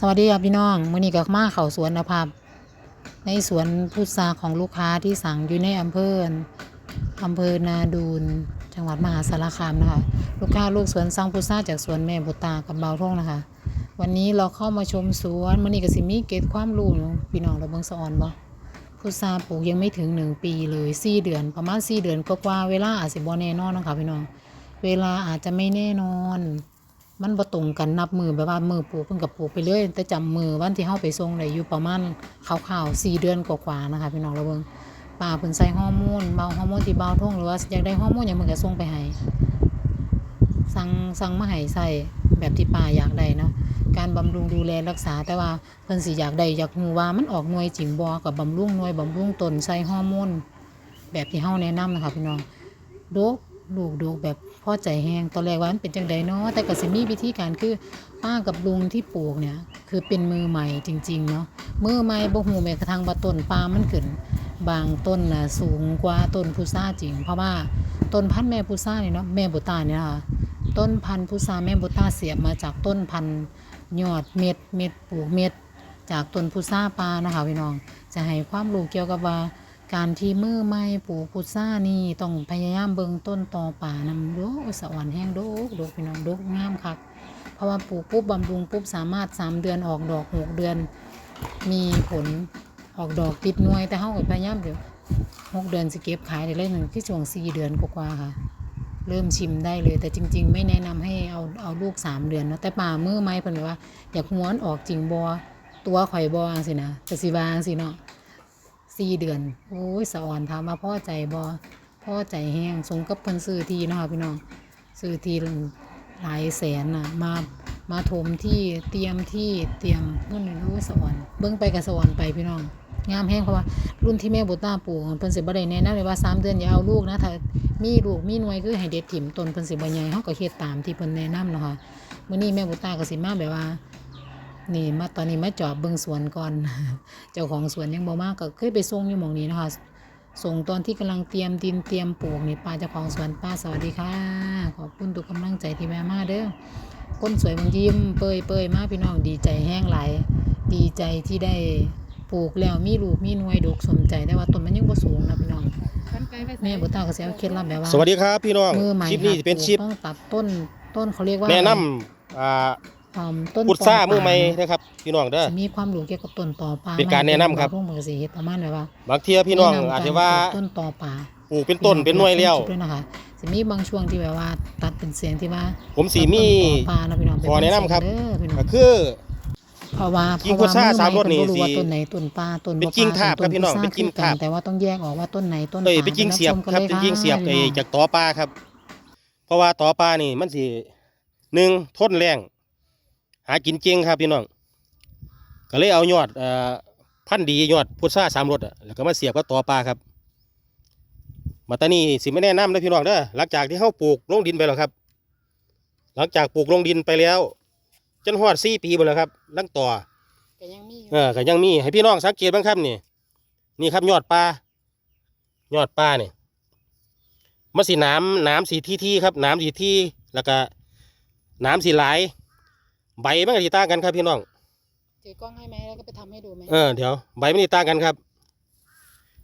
สวัสดีครับพี่น้องมื้อนี้ก็มาเข้าสวนนะครับในสวนพุทราของลูกค้าที่สั่งอยู่ในอำเภออำเภอนาดูนจังหวัดมหาสารคามนะคะลูกค้าลูกสวนสั่งพุทราจากสวนแม่บุตากับเบาท่งนะคะ วันนี้เราเข้ามาชมสวนมื้อนี้ก็สิมีเกร็ดความรู้พี่น้องเราเบิ่งสะออนบ่พุทราปลูกยังไม่ถึงหนึ่งปีเลยสี่เดือนประมาณสี่เดือนก็กว่าเวลาอาจสิบ่แน่นอนนะคะพี่น้องเวลาอาจจะไม่แน่นอน มันบ่ตรงกันนับมือแบบว่ามือปลูกเพิ่นก็ปลูกไปเรื่อยแต่จำมือวันที่เฮาไปส่งได้อยู่ประมาณคร่าวๆ4เดือนกว่าๆนะคะพี่น้องเราเบิ่งป้าเพิ่นใส่ฮอร์โมนเบาฮอร์โมนที่เบาท่งหรือว่าอยากได้ฮอร์โมนหยังเพิ่นก็ส่งไปให้สั่งสั่งมาให้ใส่แบบที่ป้าอยากได้เนาะการบำรุงดูแลรักษาแต่ว่าเพิ่นสิอยากได้อยากรู้ว่ามันออกหน่วยจริงบ่กับบำรุงหน่วยบำรุงต้นใส่ฮอร์โมนแบบที่เฮาแนะนำนะคะพี่น้องโดก ลูกโดกแบบพ่อใจแห้งตอนแรกว่ามันเป็นจังไดเนาะแต่ก็สิมีวิธีการคือป้ากับลุงที่ปลูกเนี่ย คือเป็นมือใหม่จริง ๆ เนาะมือใหม่บ่ฮู้แม้กระทั่งว่าต้นปาล์มมันขึ้นบางต้นน่ะสูงกว่าต้นพุทราจริง เพราะว่าต้นพันธุ์แม่พุทราเนี่ยเนาะแม่บุตาเนี่ยค่ะต้นพันธุ์พุทราแม่บุตาเสียบมาจากต้นพันธุ์ยอดเม็ดเม็ดปลูกเม็ดจากต้นพุทราปานะคะพี่น้องจะให้ความรู้เกี่ยวกับว่า การที่มือใหม่ปลูกพุทรานี่ต้องพยายามเบิงต้นตอป่านำดกสะอ่อนแห้งดกดกพี่น้องดกงามคักเพราะว่าปลูกปุ๊บบำรุงปุ๊บสามารถ 3 เดือนออกดอก 6 เดือน มีผลออกดอกติดหน่วยแต่เฮาก็พยายามเดี๋ยว6เดือนสิเก็บขายได้เลยหนึ่งที่ช่วง4เดือนกว่าๆค่ะ เริ่มชิมได้เลยแต่จริง ๆ ไม่แนะนำให้เอาเอาลูก3เดือนเนาะแต่ป่ามือไม้เพิ่นว่า อยากม้วนออกจริงบ่ตัวข่อยบ่จังซี่นะก็สิว่าจังซี่เนาะ 4เดือนโอ้ยสะอ่อนถามว่าพ่อใจบ่พอใจแฮงสมกับเพิ่นซื้อที่เนาะค่ะพี่น้องซื้อที่หลายแสนน่ะมามาถมที่เตรียมที่เตรียมเงินโอ้ยสวรรค์เบิ่งไปกับสวรรค์ไปพี่น้อง งามแห้งเพราะว่ารุ่นที่แม่บุตรตาปลูกเพิ่นสิบ่ได้แนะนำเลยว่าสามเดือนอย่าเอาลูกนะถ้ามีลูกมีหน่วยคือให้เด็ดถิ่มต้นเพิ่นสิบ่ใหญ่เฮาก็เฮ็ดตามที่เพิ่นแนะนำเนาะค่ะมื้อนี้แม่บุตรตาก็สิมาแบบว่า นี่มาตอนนี้มาจอบเบิ่งสวนก่อน เจ้าของสวนยังบ่มาก็เคยไปส่งอยู่หม่องนี้เนาะคะส่งตอนที่กำลังเตรียมดินเตรียมปลูกนี่ป้าเจ้าของสวนป้าสวัสดีค่ะ ขอบคุณทุกกำลังใจที่แม่มาเด้อคนสวยบางยิ้มเปยเปยมาพี่น้องดีใจแห้งไหลายดีใจที่ได้ปลูกแล้วมีลูกมีหน่วยดกสมใจแต่ว่าต้นมันยังบ่สูงนะพี่น้องแม่บุตรตาก็สิเอาเคล็ดลับแบบว่าสวัสดีครับพี่น้องมือใหม่คลิปนี้หัดเป็นปลูกคลิปต้องตัดต้นต้นเขาเรียกว่าแนะนำอ่า อ่าต้นพุทราปงมือใหม่ป่านะครับ พี่น้องเด้อจะมีความรู้เกี่ยวกับต้นต่อป่าเป็นการแนะนำครับพวกมือสีเฮ็ดประมาณแบบว่าบางเทียพี่น้องแะำอาจจะกรว่าปลูกต้นต่อป่าปลูกเป็นต้นเป็นหน่วยแล้วด้วยนะคะจะมีบางช่วงที่แบบว่าตัดเป็นเสียงที่ว่า ผมสีมีต้นต่อป่านะพี่น้องขอแนะนำครับเด้อพี่น้องก็คือเพราะว่ากิ่งพุทราเพะว่สามรสนี่เพิ่บ่รู้ว่าสิต้นไหนต้นป่าต้นเป็นบ่กิ่งป่ทาบครับพี่น้องต้เป็นกิ่งพุทราทาบคือกันแต่ว่าต้องแยกออกว่าต้นไหนต้นเอ้ยป่าเป็นกิ่งเสียบครับเป็นกิ่งเสียบไอ้จากตอปลาครับ เพราะว่าตอปลานี่มันสิหนึ่งทนแรง หากินเก่งครับพี่น้องก็เลยเอายอดเอ่อพันธุ์ดียอดพุทราสามรสอะแล้วก็มาเสียบกับตอปลาครับ มาตอนนี้สิไม่แนะนำนะพี่น้องเด้อหลังจากที่เขาปลูกลงดินไปแล้วครับ หลังจากปลูกลงดินไปแล้ว จนฮอดสี่ปีไปแล้วครับลังต่อก็ยังมีอยู่เออก็ยังมีให้พี่น้องสังเกตบ้างครับนี่นี่ครับยอดปลายอดปลาเนี่ยมันสีน้ำน้ำสีที่ที่ครับน้ำสีที่แล้วก็น้ำสีหลาย ใบมันก็สีต่างกันครับพี่น้องถือกล้องให้ไหมแล้วก็ไปทำให้ดูไหมเออเดี๋ยวใบมันสีต่างกันครับ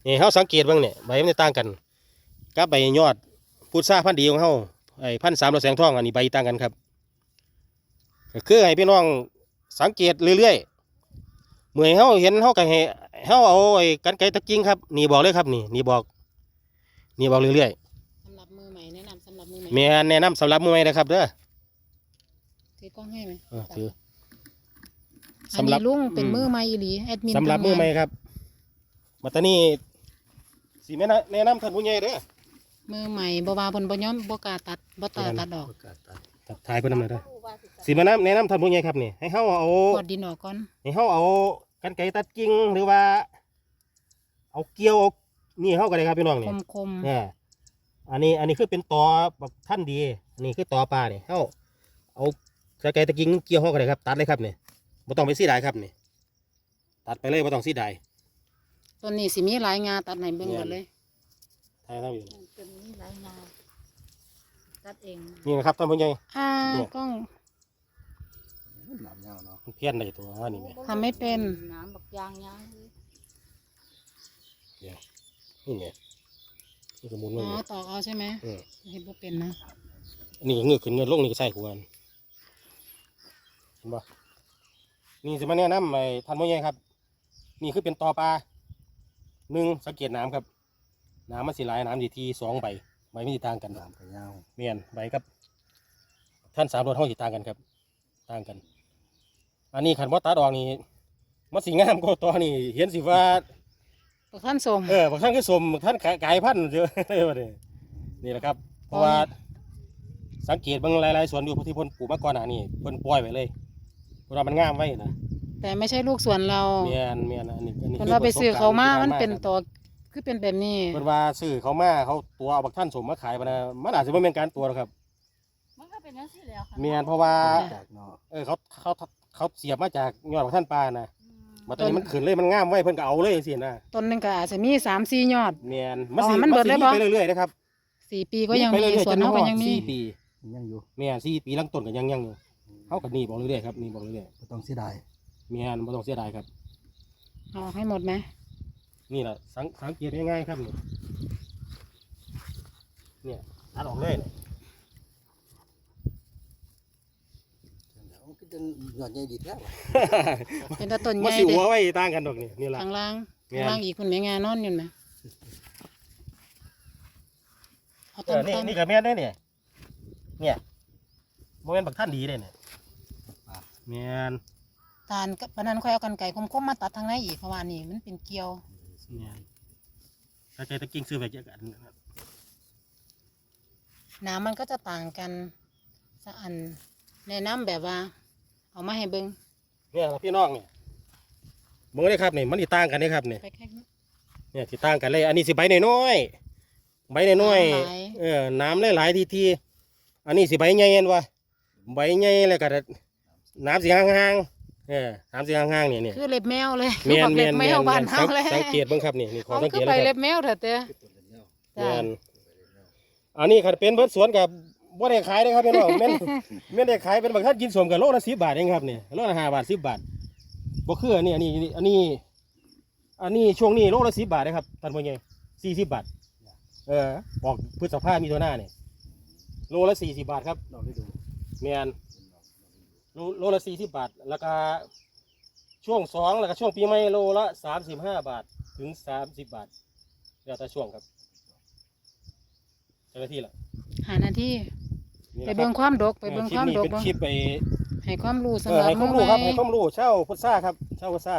นี่เขาสังเกตบ้างเนี่ยใบมันสีต่างกันกับใบยอดพุทราพันธุ์ดีของเขาไอ้พันธุ์สามดอกแสงทองอันนี้ใบต่างกันครับก็คือให้พี่น้องสังเกตเรื่อยๆเมื่อเขาเห็นเขาก็ให้เขาเอาไอ้กันไกรตะกิ้งครับนี่บอกเลยครับนี่นี่บอกนี่บอกเรื่อยสำหรับมือใหม่แนะนำสำหรับมือใหม่ๆมีอันแนะนำสำหรับมือใหม่นะครับเด้อ ถือกล้องให้ไหมเออถืออันนี้ลุงเป็นมือใหม่อีหลีแอดมินสำหรับทำงานมือใหม่ครับ มาตอนนี้สีแม่นะแนะนำท่านผู้ใหญ่เด้อมือใหม่บ่ว่าเพิ่นบ่ยอมบ่กล้าตัดบ่ตาตัดออกตัดท้ายเพิ่นนำเลยเด้อสีแม่นะแนะนำท่านผู้ใหญ่ครับนี่ให้เขาเอากดดินออกก่อนให้เขาเอากันไกรตัดกิ่งหรือว่า เอาเกี่ยวเอานี่เขาก็ได้ครับพี่น้องนี่คมคมๆเนี่ยอันนี้อันนี้คือเป็นตอแบบท่านดีอันนี้คือตอปลาเนี่ยเขาเอา กันไกรตะกิ่งเกี่ยวเขาก็ได้ครับ ตัดเลยครับนี่ไม่ต้องไปสีดายครับนี่ตัดไปเลยไม่ต้องสีดายต้นนี้สิมีหลายงาตัดให้เบิ่งเนี่ยก่อนเลยทายเท่าอยู่นี่ต้นนี้หลายงาตัดเอง นี่นะครับท่านผู้ใหญ่อ่าเนี่ยกล้องหนามยาวเนาะมันเพี้ยนได้ตัวว่านี่แหมทำไม่เป็นน้ำบักยางยางเลยนี่ไงนี่ก็หมุนอ๋มันอตอกเอาใช่ไหมเออเห็นบ่เป็นนะอันนี้ก็เงือกขึ้นเงือกลงนี่ก็ใส่หัวอัน เห็นบ่นี่จะมาแนะนำไอ้ท่านผู้ใหญ่ครับ นี่คือเป็นตอปลาหนึ่งสังเกตน้ำครับ น้ำมันสีหลายน้ำดีทีสองใบใบไม่ติต่างกันหนามก็ยาวเมียนใบครับท่านสามรถห้องสีต่างกันครับ ต่างกัน อันนี้ขันว่าตัดออกนี่มันสีงามก็ตัวนี่เห็นสิว่าปกท่านสมเออบางท่านคือสมบางท่านขายกายพันธุ์เยอะเลยว่าเนี่ยนี่แหละครับ เพราะว่าสังเกตเบางหลายๆสวนอยู่ที่เพ่นปลูกมาก่อนหน้านี้เพ่นปล่อยไว้เลย เพราะว่ามันงามไว้นะแต่ไม่ใช่ลูกสวนเราเมียนเมียนอันนี้อันนี้เพิ่นคืว่าไปซื้อเขามาประสบกรณ์มันเป็นที่ผ่ตัวคือเป็นแบบนี้เพิ่นว่าซื้อเขามาเขาตัวเอาบักท่านสมมาขายมานะมันอาจจะไม่เป็นการตัวหรอกครับมันก็เป็นนั่นสิแล้วค่ะเมียนเพราะว่าจากเนาะเออเขาเขาเขาเสียบมาจากยอดบักท่านปลานะอืมมาตอนนี้มันขึ้นเลยมันงามไว้เพิ่นก็เอาเลยสินะต้นหนึงก็อาจจะมีสามสี่ยอดเมียนอ๋อมันเบิดเลยสิบ่ไปเรื่อยๆนะครับสี่ปีก็ยังไปมีรื่อๆสวนจเขาก็ฮอดยังมีสี่ปียังอยู่เมียนสี่ปีลังต้นก็ยังยังอยู่ เขาก็นี่บอกเรื่อยๆครับนี่บอกเรื่อยก็ต้องเสียดายๆเมียนไม่ต้องเสียดายครับ เอาให้หมดไหมนี่แหละสังสังเกตง่ายๆครับนี่เนี่ยตัดออกเลยเนี่ยมันก็จะยอดใหญ่ดีแท้ว่ะเป็นตะต้นใหมันญ่สิเด็หัวไว้ต่างกันดอกนี่นี่แหละ ข้างล่างแม่น ข้างล่างอีกคุณแม่งานนอนอยู่ไหมเอาเอต้นอนี่ต้นนี่กับแม่นได้เนี่ยเนี่ยโมเมนบักท่านดีเลยเนี่ย แม่นตาลกับปานนั้นค่อยเอากันไก่คมๆมาตัดทางในอีกเพราะว่านี่มันเป็นเกลียวแม่นถ้าใจตะกิ้งซื้อไปเยอะกันนะครับน้ำมันก็จะต่างกันสะอันแนะนํแบบว่า เอามาให้เบิ่งเนี่ยพี่น้องเนี่ยมึงได้ครับนี่มันสิต่างกันได้ครับเนี่ยไปแค่นี้เนี่ยสิต่างกันเลย อันนี้สิใบน้อยๆใบน้อยน้ำหลายๆเออน้ำหลายๆทีทีๆอันนี้สิใบใหญ่เห็นวะใบใหญ่แล้วก็ น้ำสีห่างๆเออน้ำสีห่างๆเนี่ยเนี่ยคือเล็บแมวเลยเมียนคือเมีเล็ยนบแมเมียนวบ้านเฮาสังเลยสังเกตเบ้างครับนี่นี่ขอเอาสังเกคือตไปเลยคเล็รับบแมวเถอะเต้อต้นเดียวจ้ะเมียนอันนี้ขัดเป็นเบิดสวนกับบ่ได้ขายนะครับพี่น้องแม่นแม่นได้ขายเป็นบางท่านกินสมกับโลละสิบบาทเองครับเนี่ยโลละห้าบาทสิบบาทบ่คืออันนี้อันนี้อันนี้ อันนี้ช่วงนี้โลละสิบบาทนะครับท่านผู้ใหญ่สี่สิบบาทเออออกพฤษภามีตัวหน้าเนี่ยโลละสี่สิบบาทครับเราได้ดูเมียน โลโลละสี่สิบบาทแล้วก็ช่วงสองแล้วก็ช่วงปีใหม่โลละสามสิบห้าบาทถึงสามสิบบาทแล้วแต่ช่วงครับเจ้าหน้าที่ล่ะหาหน้าที่นี่ไปนะคเบิ่รังบความดกไปเออเบิ่งคลิคปวามนี้ดกเป็นบ่คลิปไปให้ความรู้เอสำหอรับให้ความมืรู้อครับใหม่ให้ความรู้เช่าพุทราครับเช่าพุทรา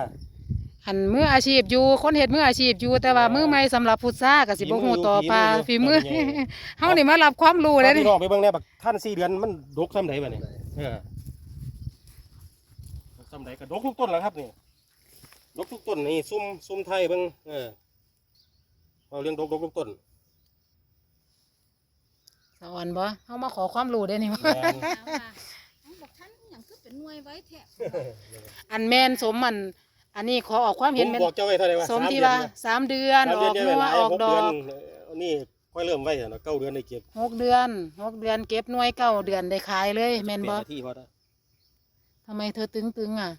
อันมืออาชีพอยู่คนเฮ็ดมืออาชีพอยู่แต่ว่ามือใหม่สำหรับพุทราก็สิบ่ฮู้ต่อปลาฝีมือเฮานี่มารับความรู้พาเลยพี่น้องไปเบิ่งแน่บักท่านสี่เดือนมันดกซ้ำใดบ่เนี่ยเออดก ซ้ำใดก็ดกทุกต้นแหล้วครับนี่ดกทุกต้นนี่ซุ่มซุ่มไทยเบิ่งเออเอาเรื่องดกดกทุกต้นสอนบ่เฮามาขอความรู้ได้นี่แม่น ถามว่าเอาบักท่านอหย่างคือเป็นหน่วยไว้แท้อันแม่นสมมัน อันนี้ขอออกความผเห็นมแม่นบอกเจ้าไว้เท่าไหร่ว่าสมสามที่เดือนว่านะสามเดือนสามอเดืออนกเดียวหัวหลายออกหกดเดืออนกเออนี่ค่อยเริ่มไว้เนาะเก้าเดือนได้เก็บหกเดือนหกเดือนเก็บหน่วยเก้าเดือนได้ขายเลยแม่นเปบ่ลี่ยนหน้าที่พอได้ ทำไมเธอตึงๆอะ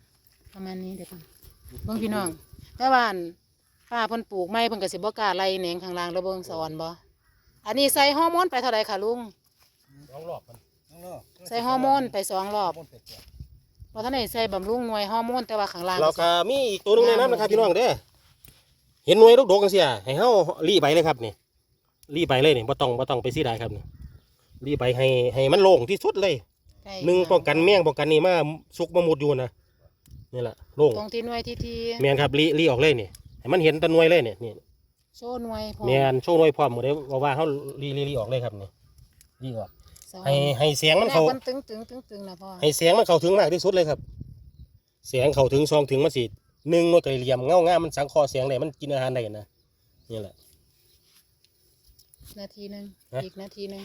ประมาณนี้เดี๋ยวก่อนเบิ่งพี่น้อง แต่ว่าอันป้าเพิ่นปลูกไม้เพิ่นก็สิบ่กล้าไล่แหนงข้างล่างแล้วเบิ่งสอนบ่อันนี้ใส่ฮอร์โมนไปเท่าใดค่ะลุงลองรอบมันใส่ฮอร์โมนไปสองรอบเพราะท่านได้ใส่บำรุงหน่วยฮอร์โมนแต่ว่าข้างล่าง เราก็มีอีกตัวหนึงในนั้นนะครับพี่น้องเด้อเห็นหน่วยลูกดกกันเสียให้เฮารีใบเลยครับนี่รีใบเลยนี่บ่ต้องบ่ต้องไปซีดายครับนี่รีใบให้ให้มันโล่งที่สุดเลย ใช่หนึ่งป้องกันแมงป้องกันนี่มาสุกมามุดอยู่นะนี่แหละโล่งตรงที่หน่วยที่ที่แมนครับรีรีออกเลยนี่ให้มันเห็นแตะหน่วยเลยนี่นี่โชว์หน่วยพร้อแมนโชว์หน่วยพร้อมหมดเลยว่าว่าเฮารีรีรีออกเลยครับนี่รีออก สอนให้ให้เสียงมันแรเข้ากมันตึงตึงตึงตึงนะพ่อให้เสียงมันเข้าถึงมากที่สุดเลยครับ เสียงเข้าถึงซองถึงมันสิหนึ่งหน่วยไก่เหลี่ยมเงาง่ามมันสังเคอเสียงได้มันกินอาหารได้นะนี่แหละ นาทีหนึงฮะ อีกนาทีหนึง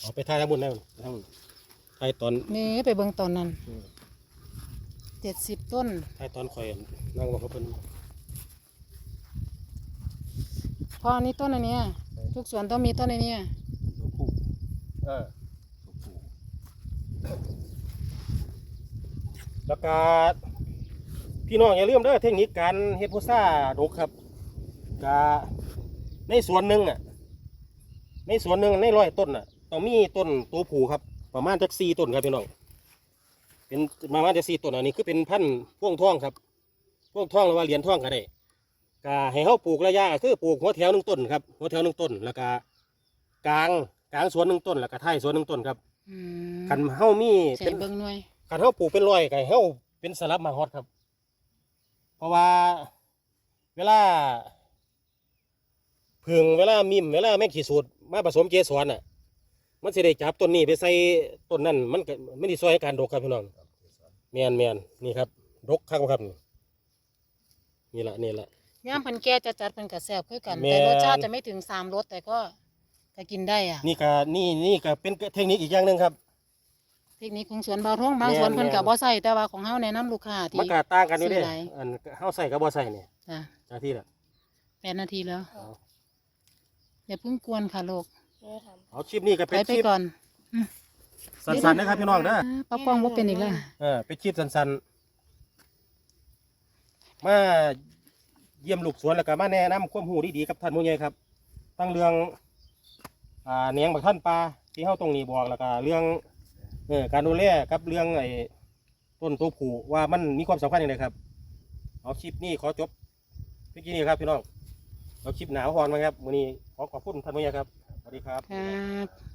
เอาไปท่ายทั้งบุญนะทั้ง ท่ายตอนนี่ไปเบิ่งตอนนั้นอืมเจ็ดสิบต้นท่ายตอนคอยนั่งบอกเขาเพิ่นพ่ออันนี้ต้นอันเนี้ยทุกสวนต้องมีต้นอันเนี้ยตัวผู้เออตัวผู้แล้วก็พี่น้องอย่าลืมเด้อเทคนิคการเฮ็ดพุทราดกครับก็ในสวนหนึ่งอะในสวนหนึ่งในร้อยต้นอะต้องมีต้นตัวผูครับ ประมาณจักสี่ต้นครับพี่น้อง เป็นประมาณจักสี่ต้นอันนี้คือเป็นพันธุ์พ่วงท่องครับพ่วงท่องหรือว่าเหรียญท่องก็ได้ก็ให้เขาปลูกระยะก็คือปลูกหัวแถวหนึ่งต้นครับหัวแถวหนึ่งต้นแล้วก็กลางกลางสวนหนึ่งต้นแล้วก็ท้ายสวนหนึ่งต้นครับอืมคันเฮามีใส่เป็นเบิ่งหน่วยคันเฮาปลูกเป็นร้อยก็ให้เฮาเป็นสลับมาฮอดครับ เพราะว่าเวลาผึ่งเวลามิมเวลาแม่งขีสูตรมาผสมเกสรน่ะ มันสิได้จับต้นนี้ไปใส่ต้นนั้นมันก็ไม่ได้ซอยให้การดกครับพี่น้องแมนแมนนี่ครับดกครับครับนี่นี่ละนี่ละ ย่ามเพิ่นแก่จะจัดเพิ่นก็แซ่บคือกัน แม่นแต่รสชาติจะไม่ถึงสามรสแต่ก็ก็กินได้อะ นี่ก็นี่นี่ก็เป็นเทคนิคอีกอย่างหนึ่งครับ เทคนิคของสวนเบาทองบางแม่นสวนเพิ่นก็แม่นบ่ใส่แต่ว่าของเฮาแนะนำลูกค้าที่ มันก็ต่างกันอยู่เด้ซื้อหลาย อันเฮาใส่กับบ่ใส่เนี่ยจ้ะจากที่ละแปดนาทีแล้ว เอาอย่าเพิ่งกวนค่ะลูก เอาคลิปนี้ก็ไปเป็นไปคลิปก่อนสั้นๆนะครับพี่น้องเด้อป้าป้องบ่เป็นอีกแล้วเออเป็นคลิปสั้นๆมาเยี่ยมลูกสวนแล้วก็มาแนะนำความรู้ดีๆกับท่านผู้ใหญ่ครับตั้งเรื่องอ่าเนียงบักท่านปลาที่เฮาตรงนี้บอกแล้วก็เรื่องเออการดูแลกับเรื่องไอ้ต้นตัวผูว่ามันมีความสำคัญยังไงครับเอาคลิปนี้ขอจบเพียงแค่นี้ครับพี่น้องเอาคลิปหนาวพรมาครับวันนี้ขอขอบคุณท่านผู้ใหญ่ครับ สวัสดีครับ ครับ